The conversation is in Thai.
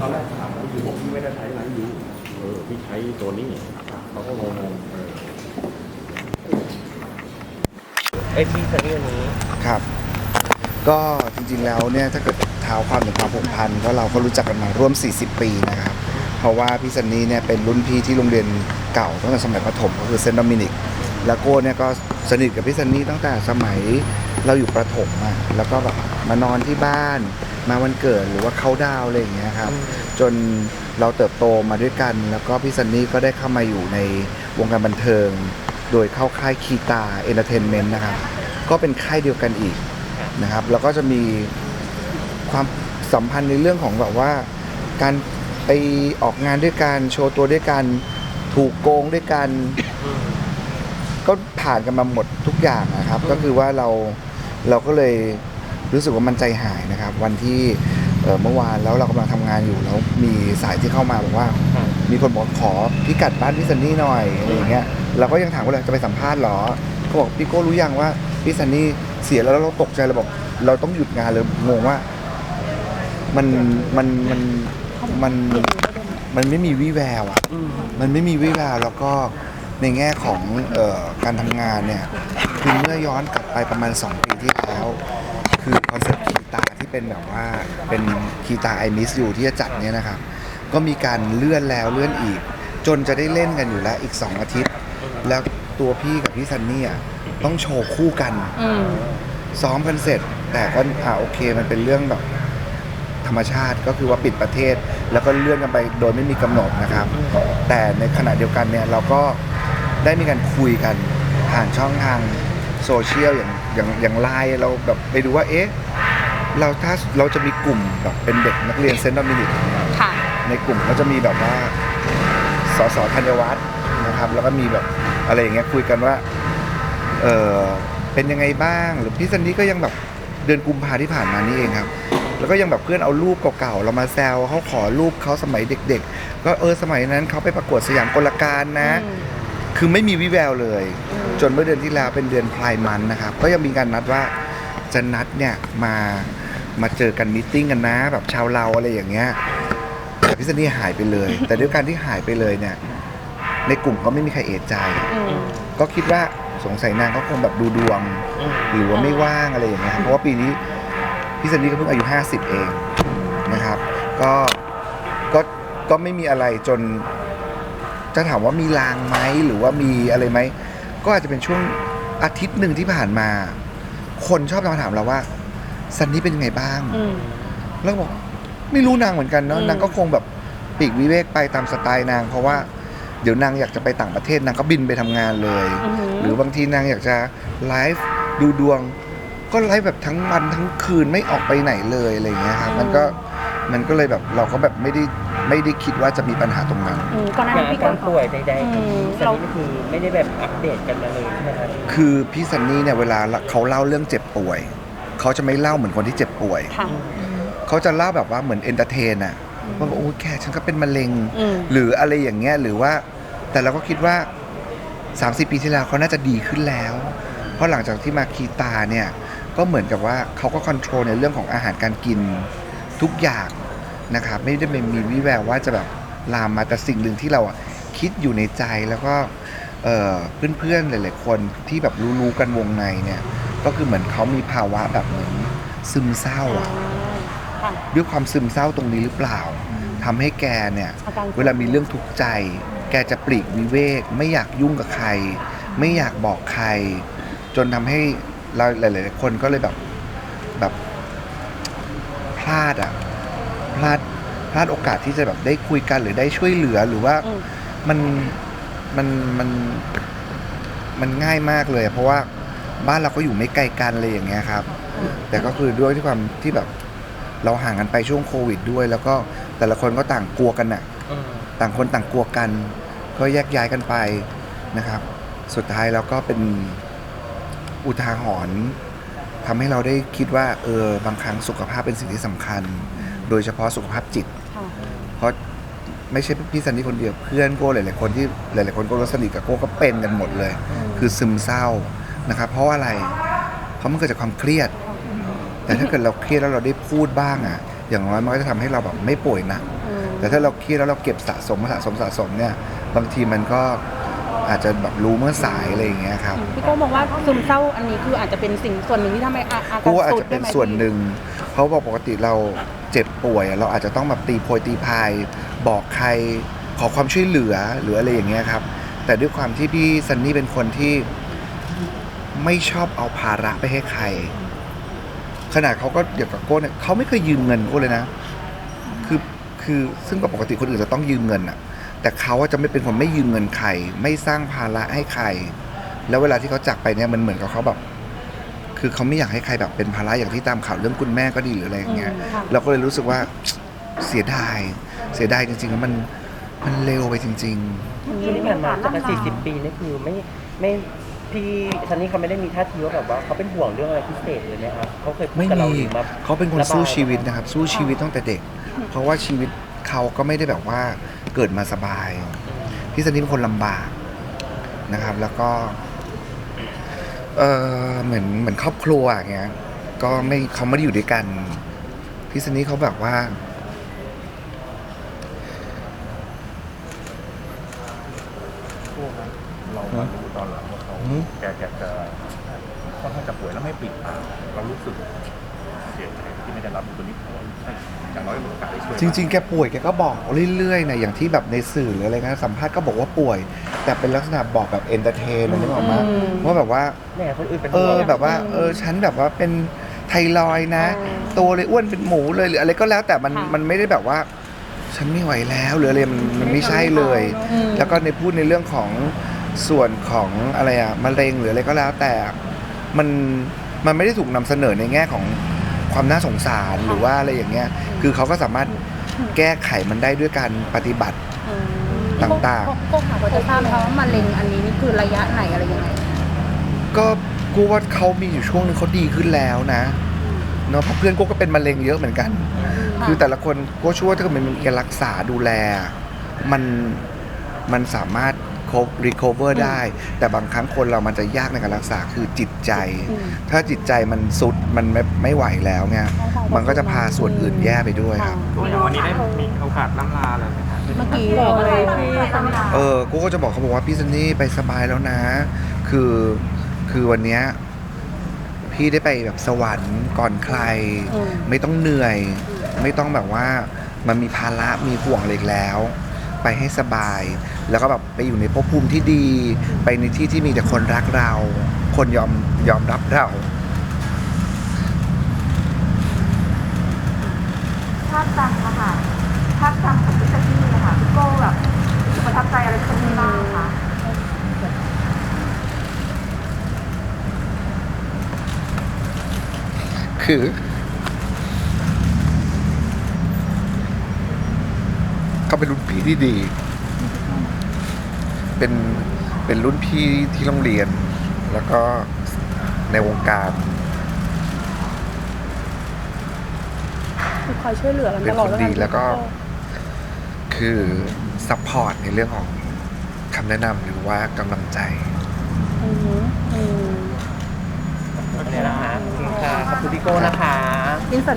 ตอนแรกถามว่าคือผมที่ไม่ได้ใช้ไลฟ์ยูเออพี่ใช้ตัวนี้เขาก็งงๆเออไอยพี่ซันนี่วันนี้ครับ ก็จริงๆแล้วเนี่ยถ้าเกิดเท้าความถึงความผูกพันก็เราก็รู้จักกันมาร่วม 40 ปีนะครับ เพราะว่าพี่ซันนี่เนี่ยเป็นรุ่นพี่ที่โรงเรียนเก่าตั้งแต่สมัยประถมก็คือเซนต์โดมินิก แล้วโก้เนี่ยก็สนิทกับพี่ซันนี่ตั้งแต่สมัยเราอยู่ประถมอะแล้วก็แบบมานอนที่บ้าน มาวันเกิดหรือว่าเขาดาวน์อะไรอย่างเงี้ยครับ จนเราเติบโตมาด้วยกัน แล้วก็พี่ซันนี่ก็ได้เข้ามาอยู่ในวงการบันเทิง โดยเข้าค่ายคีตาเอนเตอร์เทนเมนต์นะครับ ก็เป็นค่ายเดียวกันอีกนะครับ แล้วก็จะมีความสัมพันธ์ในเรื่องของแบบว่า การไปออกงานด้วยกันโชว์ตัวด้วยกัน ถูกโกงด้วยกัน ก็ผ่านกันมาหมดทุกอย่างนะครับ ก็คือว่าเราเราก็เลยรู้สึกว่ามันใจหายนะครับ วันที่เอ่อเมื่อวานแล้วเรากำลังทำงานอยู่แล้วมีสายที่เข้ามาบอกว่าครับมีคนบอกขอพิกัดบ้านพี่ซันนี่หน่อยอะไรอย่างเงี้ยเราก็ยังถามว่าเลยจะไปสัมภาษณ์เหรอเขาบอกพี่โก้รู้ยังว่าพี่ซันนี่เสียแล้วเราตกใจเราบอกเราต้องหยุดงานเลยงงว่ามันมันมันมันมันไม่มีวี่แววอะอืมมันไม่มีวิแววแล้วก็ ในแง่ของเออการทำงานเนี่ยคือเมื่อย้อนกลับไปประมาณ 2 ปีที่แล้ว คือคอนเสิร์ตคีตาที่เป็นแบบว่าเป็นคีตาไอมิสอยู่ที่จะจัดเนี่ยนะครับ ก็มีการเลื่อนแล้วเลื่อนอีก จนจะได้เล่นกันอยู่แล้วอีก 2 อาทิตย์ แล้วตัวพี่กับพี่ซันนี่อะต้องโชว์คู่กันอืมซ้อมกันเสร็จ แต่ก็อ่าโอเคมันเป็นเรื่องแบบธรรมชาติก็คือว่าปิดประเทศ แล้วก็เลื่อนกันไปโดยไม่มีกำหนดนะครับ แต่ในขณะเดียวกันเนี่ยเราก็ ได้มีการคุยกันผ่านช่องทางโซเชียลอย่างอย่างอย่างไลน์เราแบบไปดูว่าเอ๊ะเราถ้าเราจะมีกลุ่มแบบเป็นเด็กนักเรียนเซนต์โดมินิกอย่างเงี้ยค่ะ ในกลุ่มก็จะมีแบบว่าสสธัญวัฒน์นะครับ แล้วก็มีแบบอะไรอย่างเงี้ยคุยกันว่าเออเป็นยังไงบ้างหรือพี่ซันนี่ก็ยังแบบเดือนกุมภาที่ผ่านมานี่เองครับ แล้วก็ยังแบบเพื่อนเอารูปเก่าๆเรามาแซวเขาขอรูปเขาสมัยเด็ก ๆ ก็เออสมัยนั้นเขาไปประกวดสยามกลการนะอืม คือไม่มีวิแววเลย จนเมื่อเดือนที่แล้วเป็นเดือนพลายมันนะครับ ก็ยังมีการนัดว่าจะนัดเนี่ยมามาเจอกันมิทติ้งกันนะแบบชาวเราอะไรอย่างเงี้ยแต่พี่ซันนี่หายไปเลย แต่ด้วยการที่หายไปเลยเนี่ยในกลุ่มก็ไม่มีใครเอะใจอืมก็คิดว่าสงสัยนางก็คงแบบดูดวงอืมหรือว่าไม่ว่างอะไรอย่างเงี้ยครับเพราะว่าปีนี้พี่ซันนี่ก็เพิ่งอายุ 50 เองนะครับ ก็ก็ก็ไม่มีอะไรจน จะถามว่ามีลางไหมหรือว่ามีอะไรไหม ก็อาจจะเป็นช่วงอาทิตย์หนึ่งที่ผ่านมา คนชอบมาถามเราว่าซันนี่เป็นยังไงบ้าง อืม แล้วก็บอกไม่รู้นางเหมือนกันเนาะอืม นางก็คงแบบปลีกวิเวกไปตามสไตล์นาง เพราะว่าเดี๋ยวนางอยากจะไปต่างประเทศนางก็บินไปทำงานเลย อือหือ หรือบางทีนางอยากจะไลฟ์ดูดวง ก็ไลฟ์แบบทั้งวันทั้งคืนไม่ออกไปไหนเลยอะไรอย่างเงี้ยครับมันก็มันก็เลยแบบเราก็แบบไม่ได้ ไม่ได้คิดว่าจะมีปัญหาตรงนั้น อืมก่อนหน้าอย่านี้งอาพี่การก็ป่วยใดอืมๆซันเรา นี่ก็คือไม่ได้แบบอัปเดตกันมาเลยใช่ไหมครับคือพี่ซันนี่เนี่ยเวลาเขาเล่าเรื่องเจ็บป่วย เขาจะไม่เล่าเหมือนคนที่เจ็บป่วย ค่ะ เขาจะเล่าแบบว่าเหมือนเอนเตอร์เทนอะว่าแบบโอ้ยแค่ฉันก็เป็นมะเร็ง อืม หรืออะไรอย่างเงี้ยหรือว่า แต่เราก็คิดว่า 30 ปีที่แล้วเขาน่าจะดีขึ้นแล้ว เพราะหลังจากที่มาคีตาเนี่ย ก็เหมือนกับว่าเขาก็คอนโทรลในเรื่องของอาหารการกิน ทุกอย่าง นะครับไม่ได้มีวิแววว่าจะแบบลามมาแต่สิ่งหนึ่งที่เราอะคิดอยู่ในใจแล้วก็เอ่อเพื่อนๆหลาย ๆ คนที่แบบรู้ๆกันวงในเนี่ย ก็คือเหมือนเขามีภาวะแบบเหมือนซึมเศร้าอะค่ะด้วยความซึมเศร้าตรงนี้หรือเปล่าทำให้แกเนี่ยอาการเวลามีเรื่องทุกข์ใจ แกจะปลีกวิเวก ไม่อยากยุ่งกับใคร ไม่อยากบอกใคร จนทำให้เราหลาย ๆ คนก็เลยแบบแบบพลาดอะ พลาดพลาดโอกาสที่จะแบบได้คุยกันหรือได้ช่วยเหลือหรือว่าอืม มันมันมันมันง่ายมากเลย เพราะว่าบ้านเราก็อยู่ไม่ไกลกันเลยอย่างเงี้ยครับ แต่ก็คือด้วยที่ความที่แบบเราห่างกันไปช่วงโควิดด้วย แล้วก็แต่ละคนก็ต่างกลัวกันน่ะอืมต่างคนต่างกลัวกัน ก็แยกย้ายกันไปนะครับ สุดท้ายเราก็เป็นอุทาหรณ์ทำให้เราได้คิดว่า เออบางครั้งสุขภาพเป็นสิ่งที่สำคัญ โดยเฉพาะสุขภาพจิต ค่ะเพราะไม่ใช่พี่ซันนี่คนเดียวเพื่อนโก้หลายๆคนที่หลายๆคนก็รู้สนิทกับโก้ก็เป็นกันหมดเลย คือซึมเศร้านะครับ เพราะว่าอะไร เพราะมันเกิดจากความเครียด แต่ถ้าเกิดเราเครียดแล้วเราได้พูดบ้างอะ อย่างน้อยมันก็จะทำให้เราแบบไม่ป่วยหนัก อืมแต่ถ้าเราเครียดแล้วเราเก็บสะสมสะสมสะสมเนี่ย บางทีมันก็อาจจะแบบรู้เมื่อสายอะไรอย่างเงี้ยครับ พี่โก้บอกว่าซึมเศร้าอันนี้คืออาจจะเป็นสิ่งส่วนหนึ่งที่ทำให้อาอาการกูว่าอาจสุดจะเป็นได้ไหมส่วนหนึ่ง เพราะว่าปกติเรา เจ็บป่วย เราอาจจะต้องแบบตีโพยตีพาย บอกใครขอความช่วยเหลือหรืออะไรอย่างเงี้ยครับ แต่ด้วยความที่พี่ซันนี่เป็นคนที่ไม่ชอบเอาภาระไปให้ใคร ขนาดเขาก็เดี๋ยวกับโก้เนี่ยเขาไม่เคยยืมเงินโก้เลยนะ คือคือซึ่งปกติคนอื่นจะต้องยืมเงินอะแต่เขาจะไม่เป็นคนไม่ยืมเงินใคร ไม่สร้างภาระให้ใคร แล้วเวลาที่เขาจากไปเนี่ยมันเหมือนกับเขาแบบ คือเขาไม่อยากให้ใครแบบเป็นภาระอย่างที่ตามข่าวเรื่องคุณแม่ก็ดีหรืออะไรอย่างเงี้ยอืมค่ะเราก็เลยรู้สึกว่าเสียดาย เสียดายจริงๆแล้วมันมันเร็วไปจริงคือที่ผ่านมาจะมาสี่สิบปีนี่คือไม่ไม่พี่ซันนี่เขาไม่ได้มีท่าทีว่าแบบว่าเขาเป็นห่วงเรื่องอะไรพิเศษเลยไหมครับเขาเคยๆพูดไม่กับเรามีหรือมาเขาเป็นคนระบายสู้ชีวิตนะครับ สู้ชีวิตตั้งแต่เด็ก เพราะว่าชีวิตเขาก็ไม่ได้แบบว่าเกิดมาสบายพี่ซันนี่เป็นคนลำบากนะครับ แล้วก็ เออเหมือนเหมือนครอบครัวอย่างเงี้ย ก็ไม่เขาไม่ได้อยู่ด้วยกัน พี่ซันนี่เขาแบบว่าพวกนั้นเรามารู้ตอนหลังว่าเขาอืม แกแกจะค่อนข้างจะป่วยแล้วไม่ปิดปากเรารู้สึกเสียใจที่ไม่ได้รับตัวนี้เพราะว่าใช่อย่างน้อยมีโอกาสได้ช่วยจริง ๆ แกป่วยแกก็บอกเรื่อยๆนะอย่างที่แบบในสื่อหรืออะไรนะสัมภาษณ์ก็บอกว่าป่วย แต่เป็นลักษณะบอกแบบเอนเตอร์เทนนึกออกไหมว่าแบบว่า แหม่คนอื่นเป็นเอห่วองแบบว่าเออฉันแบบว่าเป็นไทรอยด์นะ ตัวเลยอ้วนเป็นหมูเลยหรืออะไรก็แล้วแต่มันค่ะ มันไม่ได้แบบว่า ฉันไม่ไหวแล้วหรืออะไรมันมันไม่ใช่เลย อืม แล้วก็ในพูดในเรื่องของส่วนของอะไรอะมะเร็งหรืออะไรก็แล้วแต่มันมันไม่ได้ถูกนำเสนอในแง่ของความน่าสงสารหรือว่าอะไรอย่างเงี้ย คือเขาก็สามารถแก้ไขมันได้ด้วยการปฏิบัติอืม ต่างๆก้โก้ค่ะพอจะทราบไหมคะว่ามะเร็งอันนี้นี่คือระยะไหนอะไรยังไงก็กูว่าเขามีอยู่ช่วงนึงเขาดีขึ้นแล้วนะเนาะเพราะเพื่อนกูก็เป็นมะเร็งเยอะเหมือนกัน คือแต่ละคนกูช่วยถ้าเกิดมันมีการรักษาดูแล มันมันสามารถคบรีคอเวอร์ได้ แต่บางครั้งคนเรามันจะยากในการรักษาคือจิตใจ ถ้าจิตใจมันสุดมันไม่ไม่ไหวแล้วเนี่ยมันก็จะพาส่วนอื่นแย่ไปด้วยครับวันนี้ได้มีโอกาสล่ำลาเลยไหมครับ เมื่อกี้บอกเลยที่ซันนี่เออกูก็จะบอกเขาบอกว่าพี่ซันนี่ไปสบายแล้วนะ คือคือวันเนี้ยพี่ได้ไปแบบสวรรค์ก่อนใครอืมไม่ต้องเหนื่อย ไม่ต้องแบบว่ามันมีภาระมีห่วงอะไรอีกแล้ว ไปให้สบาย แล้วก็แบบไปอยู่ในภพภูมิที่ดี ไปในที่ที่มีแต่คนรักเรา คนยอมยอมรับเรา ภาพจำอะค่ะภาพจำของพี่ซันนี่อะค่ะพี่โก้แบบประ ทับใจอะไรพี่ซันนี่บ้างคะคือ เขาเป็นรุ่นพี่ที่ดี เป็นเป็นรุ่นพี่ที่โรงเรียน แล้วก็ในวงการคือคอยช่วยเหลือกันเป็ตนลอดคนดีแล้วก็คือ ซัพพอร์ตในเรื่องของคำแนะนำหรือว่ากำลังใจ อืมอืมเนี่ยนะคะขอบคุณค่ะขอบคุณพี่โก้นะคะ อินส